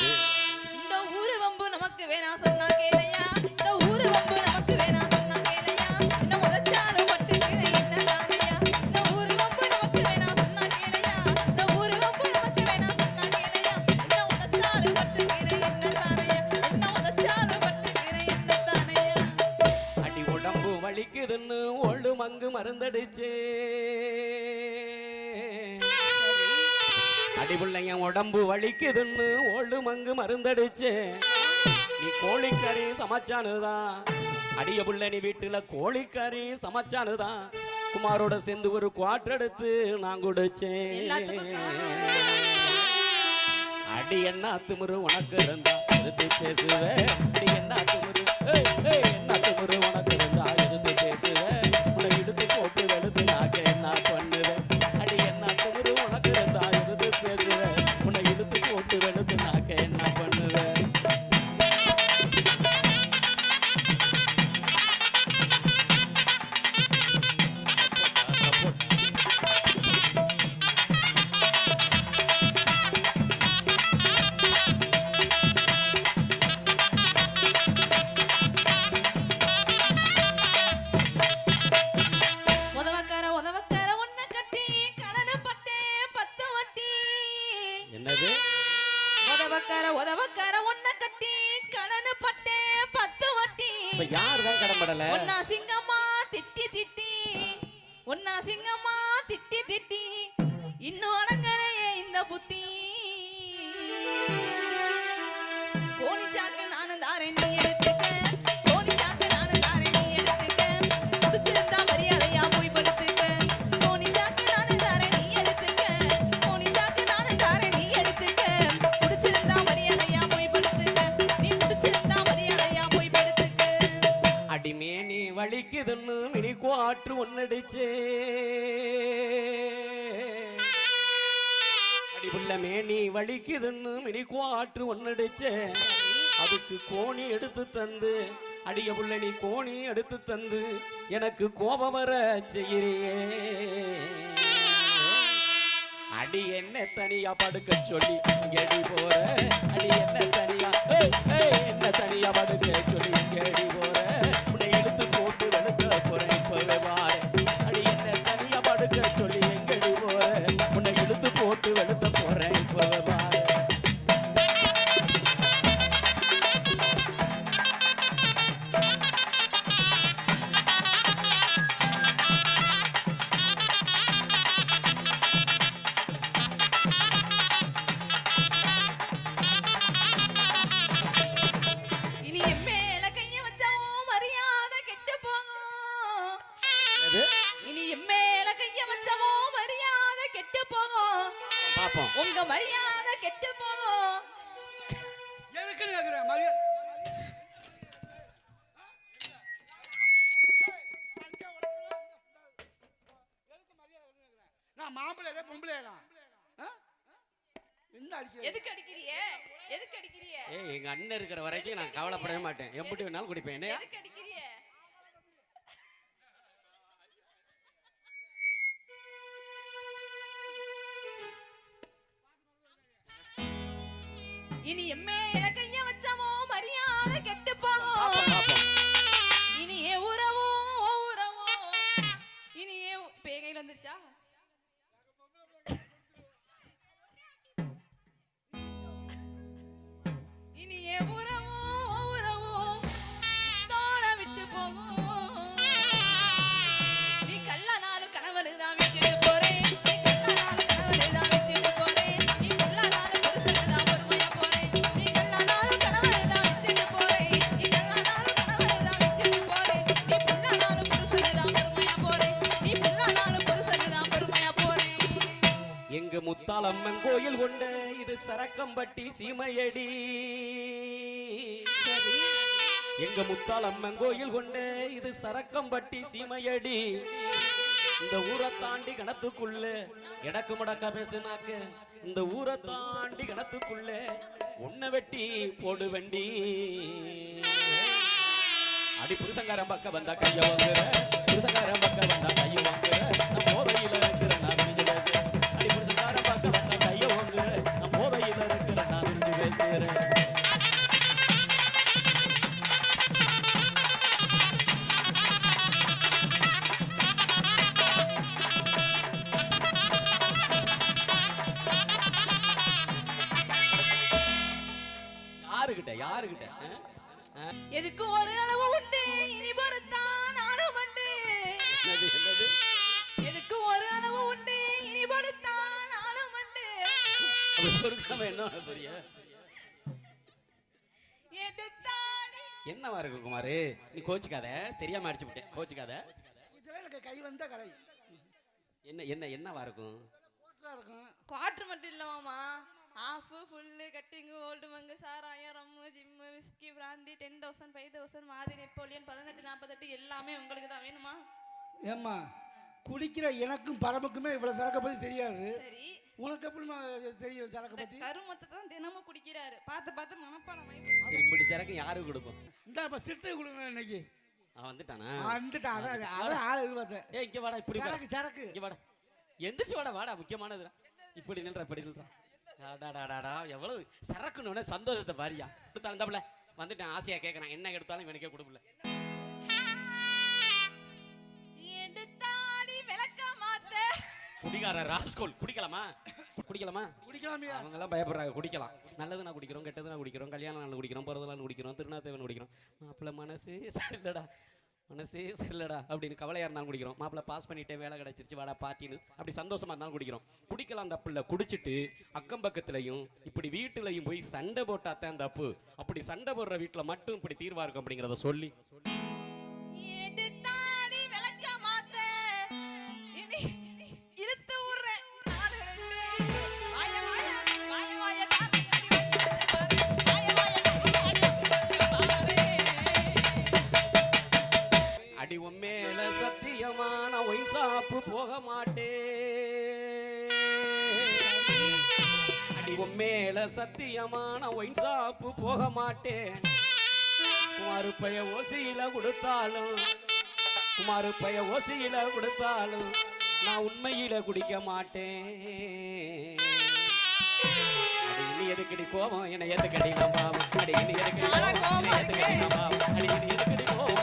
முடியாது இந்த ஊரு வம்பு நமக்கு வேணாம் சொன்னா கேளையா இந்த ஊரு வம்பு நமக்கு வேணாம் சொன்னா கேளையா இந்த உதச்சாலும் பட்டுக்கிறேன் என்ன தானையா இந்த ஊரு வம்பு நமக்கு வேணாம் சொன்னா கேளையா இந்த ஊரு வம்பு நமக்கு வேணாம் சொன்னா கேளையா இந்த என்ன தானையா பட்டுக்கிறேன் என்ன தானையா அடி உடம்பு வலிக்குதுன்னு ஒழு மங்கு மருந்தடிச்சு. அடி பிள்ளைங்க உடம்பு வலிக்குதுன்னு ஓல்டு மங்கு மருந்தடிச்சு. நீ கோழிக்கறி சமைச்சானுதான் அடிய புள்ள நீ வீட்டுல கோழிக்கறி சமைச்சானுதான் குமாரோட சேர்ந்து ஒரு குவாட்டர் எடுத்து நான் குடிச்சேன். அடி என்ன திமிரு உனக்கு இருந்தா? எடுத்து பேசுவேன் அடி என்ன திமிரு? என்ன திமிரு உனக்கு இப்ப யார் தான் கடம்படல ஒன்னா சிங்கம்மா திட்டி திட்டி ஒன்னா சிங்கம்மா திட்டி திட்டி இன்னும் இதன்னு மினி குவாற்று ஒன்னடிச்சே. அடிபுள்ள மேனி வலிக்குதுன்னு மினி குவாற்று ஒன்னடிச்சே. அதுக்கு கோணி எடுத்து தந்து அடிய புள்ள நீ கோணி எடுத்து தந்து எனக்கு கோபம் வர செய்கிறியே. அடி என்ன தனியா படுக்க சொல்லி எடி போற? அடி என்ன தனியா என்ன தனியா படுக்க சொல்லி எடி போற? உங்க மரியாதை கெட்டு போகும். எதுக்குன்னு கேக்குறேன்? மரியாதை நான் மாப்பிள்ளை பொம்பளை என்ன எதுக்கு அடிக்கிறிய? எதுக்கு அடிக்கிறிய? ஏய் எங்க அண்ணன் இருக்கிற வரைக்கும் நான் கவலைப்படவே மாட்டேன். எப்படி வேணாலும் குடிப்பேன். என்னையா? எதுக்கு அடிக்கிறிய? இனி எம்மே எனக்கு கொண்ட இது சரக்கம்பட்டி சீமையடி. எங்க முத்தால் அம்மன் கோயில் கொண்ட இது சரக்கம்பட்டி சீமையடி. இந்த ஊரை தாண்டி கணத்துக்குள்ள எடக்கு முடக்க பேசுனாக்க. இந்த ஊரை தாண்டி கணத்துக்குள்ள உன்னை வெட்டி போடு வண்டி அடி புருஷங்காரன் பக்கம் வந்தா கைய வாங்குற புருஷங்காரன் பக்கம் வந்தா எதுக்கு ஒரு அளவு உண்டு? இனி பொறுத்தான் நானும் உண்டு. எதுக்கு ஒரு அளவு உண்டு? இனி பொறுத்தான் நானும் உண்டு. சொருக்காம என்ன எடுத்தாடி என்னவா இருக்கு குமாரு? நீ கோச்சுக்காத. தெரியாம அடிச்சு விட்டேன். கோச்சுக்காத. இதெல்லாம் எனக்கு கை வந்த கலை. என்ன என்ன என்னவா இருக்கும்? குவார்டர் மட்டும் இல்ல மாமா. ஆஃப் ஃபுல்லு கட்டிங்கு ஓல்டு மங்கு சாராயம் rum gin whisky brandy ten thousand five thousand மாதிரி நெப்போலியன் பதினெட்டு நாற்பத்தெட்டு எல்லாமே உங்களுக்கு தான் வேணுமா? ஏம்மா குடிக்கிற எனக்கும் பரமுக்குமே இவ்வளவு சரக்கை பத்தி தெரியாது. சரி. உனக்கு எப்படிமா தெரியும் சரக்கை பத்தி? கருமத்தை தான் தினமும் குடிக்கிறாரு. பார்த்து பார்த்து மனப்பாடம் சரி இப்படி சரக்கு யாருக்கு கொடுப்போம்? இந்த இப்ப சிட்டு கொடுங்க இன்னைக்கு. அவன் வந்துட்டானா? வந்துட்டான். அதான் அதான் ஆள் எதிர்பார்த்தேன். ஏய் இங்க வாடா இப்படி சரக்கு சரக்கு. இங்க வாடா. எந்திரிச்சு வாடா வாடா. முக்கியமானதுடா. இப்படி நில்றா இப்படி நில்றா. எவ்வளவு சரக்குன்னு சந்தோஷத்தை பாரியா. கொடுத்தாலும் இந்தாப்புல வந்துட்டேன் ஆசையா கேட்கறேன் என்ன எடுத்தாலும் இவனுக்கே கொடுக்கல எடுத்தாடி விளக்க மாத்த குடிகார ராஸ்கோல் குடிக்கலாமா? குடிக்கலாமா? குடிக்கலாமியா? அவங்க எல்லாம் பயப்படுறாங்க குடிக்கலாம். நல்லது நான் குடிக்கிறோம் கெட்டது நான் குடிக்கிறோம் கல்யாணம் நாள் குடிக்கிறோம் பிறந்த நாள் குடிக்கிறோம் திருநாத்தேவன் குடிக்கிறோம் மாப்பிள்ளை மனசே சரியில்லடா. மனசே சரியில்லடா அப்படின்னு கவலையாக இருந்தாலும் குடிக்கிறோம். மாப்பிள்ள பாஸ் பண்ணிட்டே வேலை கிடைச்சிருச்சு வாடா பார்ட்டின்னு அப்படி சந்தோஷமாக இருந்தாலும் குடிக்கிறோம். குடிக்கலாம் தப்பு குடிச்சிட்டு அக்கம் பக்கத்துலையும் இப்படி வீட்டுலையும் போய் சண்டை போட்டாத்தான் தப்பு அப்படி சண்டை போடுற வீட்டில் மட்டும் இப்படி தீர்வாக இருக்கும் அப்படிங்கிறத சொல்லி. உம்மேல சத்தியமான ஒயின் சாப்பு போக மாட்டேன். குமாருப்பைய ஓசியில கொடுத்தாலும் குமாருப்பைய ஓசியில கொடுத்தாலும் நான் உண்மையில குடிக்க மாட்டேன். நீ எதுக்கடி கோபம்? என்னை எதுக்கடி நான் பாவம்? அடி நீ எதுக்கடி கோபம்? அடி நீ எதுக்கடி கோபம்?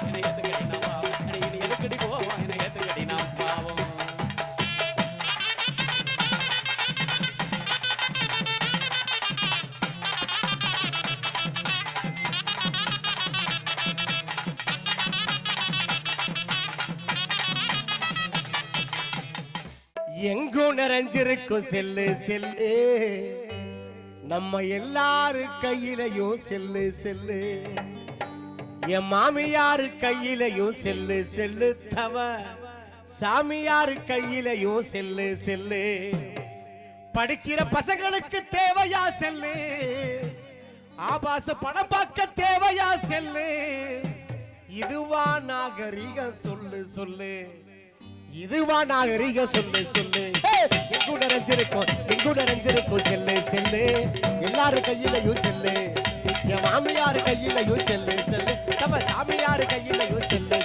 எங்கும் நிறைஞ்சிருக்கும் செல்லு செல்லு. நம்ம எல்லாரு கையிலையும் செல்லு செல்லு. என் மாமியாரு கையிலையும் செல்லு செல்லு தவ. சாமியாரு கையிலையும் செல்லு செல்லு. படிக்கிற பசங்களுக்கு தேவையா செல்லு? ஆபாச பணம் பார்க்க தேவையா செல்லு? இதுவா நாகரிகம் சொல்லு சொல்லு. இதுவா நாகரிக சொல்லு சொல்லு. எங்கூட ரஞ்சிருக்கும் எங்கூட ரஞ்சிருக்கும் செல்லு செல்லு. எல்லாரும் கையிலையும் செல்லு. என் மாமியார் கையிலையும் செல்லு செல்லு. நம்ம சாமியார் கையிலையும் செல்லு செல்லு.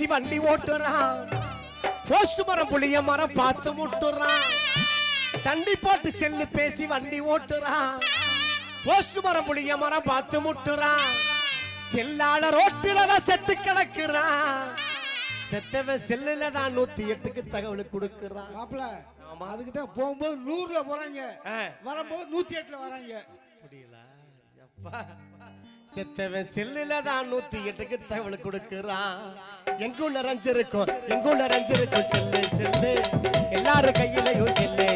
பேசி வண்டி ஓட்டுறான். போஸ்ட் மரம் புளிய மரம் பார்த்து முட்டுறான். தண்ணி போட்டு செல்லு பேசி வண்டி ஓட்டுறான். போஸ்ட் மரம் புளிய மரம் பார்த்து முட்டுறான். செல்லால ரோட்டில தான் செத்து கிடக்குறான். செத்தவன் செல்லுல தான் நூத்தி எட்டுக்கு தகவல் கொடுக்குறான். மாப்பிள அதுக்கு தான் போகும்போது நூறுல போறாங்க. வரும்போது நூத்தி எட்டுல வராங்க. முடியல எப்பா. செத்தவன் செல்லுல தான் நூத்தி எட்டுக்கு தகவல் கொடுக்கிறான். எங்கும் நிறைஞ்சிருக்கும் எங்கும் நிறைஞ்சிருக்கும் செல்லு செல்லு. எல்லாரும் கையிலையும் செல்லு.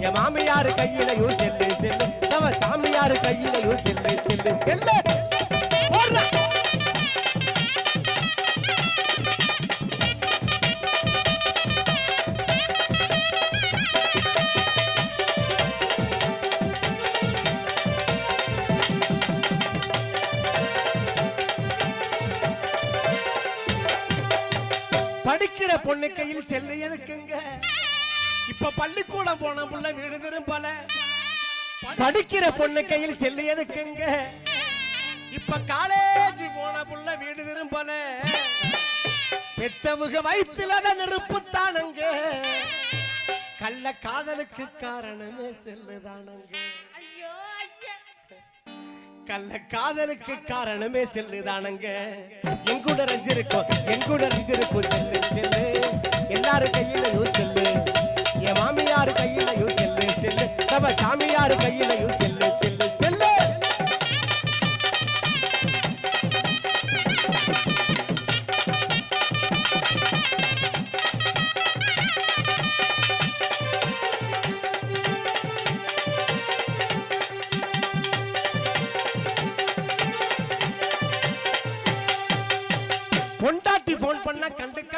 என் மாமியார் கையிலையும் செல்லு செல்லு. நம்ம சாமியார் கையிலையும் செல்லு செல்லு செல்லு. படிக்கிற பொண்ணு கையில் செல்லு எதுக்குங்க? இப்ப பள்ளிக்கூடம் போன புள்ள வீடு பல படிக்கிற பொண்ணு கையில் செல்லு எதுக்குங்க? இப்ப காலேஜ் போன புள்ள வீடு திரும்பல. பெத்தவுக வயிற்றுலதான் நெருப்புத்தானுங்க. கள்ள காதலுக்கு காரணமே செல்லுதானுங்க. கள்ள காதலுக்கு காரணமே செல்லுதானுங்க. எங்கூட ரஞ்சிருக்கும் எங்கூட ரஞ்சிருக்கும் செல்லு செல்லு. எல்லாரும் கையிலையும் செல்லு. என் மாமியார் கையிலையும் செல்லு செல்லு. நம்ம சாமியார் கையிலையும் செல்லு செல்லு செல்லு.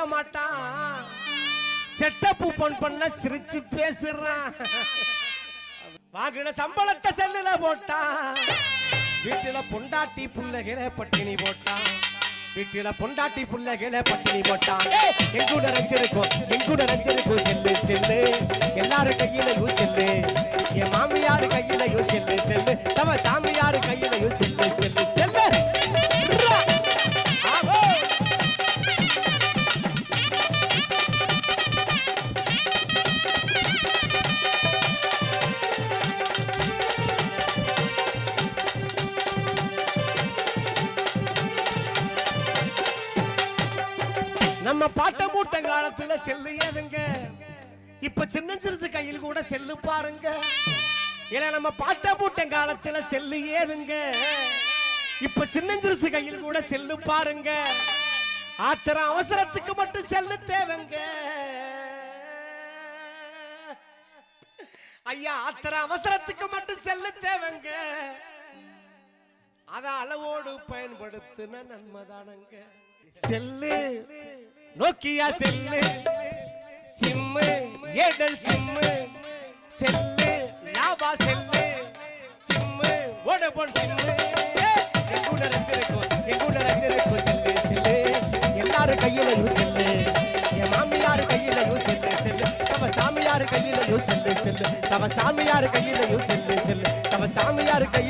மாட்டான். செட்டப்பு போன் பண்ண சிரிச்சு பேசுறான். வாங்கின சம்பளத்தை செல்லுல போட்டான். வீட்டுல பொண்டாட்டி புள்ளைகளை பட்டினி போட்டான். வீட்டுல பொண்டாட்டி புள்ளைகளை பட்டினி போட்டான். எங்கூட ரஞ்சிருக்கும் எங்கூட ரஞ்சிருக்கும் செல்லு செல்லு. எல்லாரும் கையிலையும் செல்லு. என் மாமியார் கையிலையும் செல்லு செல்லு. நம்ம சாமியார் கையிலையும் செல்லு செல்லு செல்லு. நம்ம மூட்ட காலத்துல செல்லு ஏதுங்க? இப்ப சின்ன சிறுசு கையில் கூட செல்லு பாருங்க. இல்ல நம்ம பாட்ட மூட்ட காலத்துல செல்லு ஏதுங்க? இப்ப சின்ன சிறுசு கையில் கூட செல்லு பாருங்க. ஆத்திரம் அவசரத்துக்கு மட்டும் செல்லு தேவைங்க. ஐயா ஆத்திரம் அவசரத்துக்கு மட்டும் செல்லு தேவைங்க. அத அளவோடு பயன்படுத்தின நன்மைதானங்க cell. Nokia cell. Sim Airtel sim. Cell Lava cell. Sim Vodafone sim. எங்கூட எங்கூட செல்லு செல்லு. எல்லாரும் கையிலையும் செல்லு. என் மாமியார் கையிலையும் செல்லு செல்லு. தவ சாமியார் கையிலையும் செல்லு செல்லு. தவ சாமியார் கையிலையும் செல்லு செல்லு. தவ சாமியார் கையிலையும்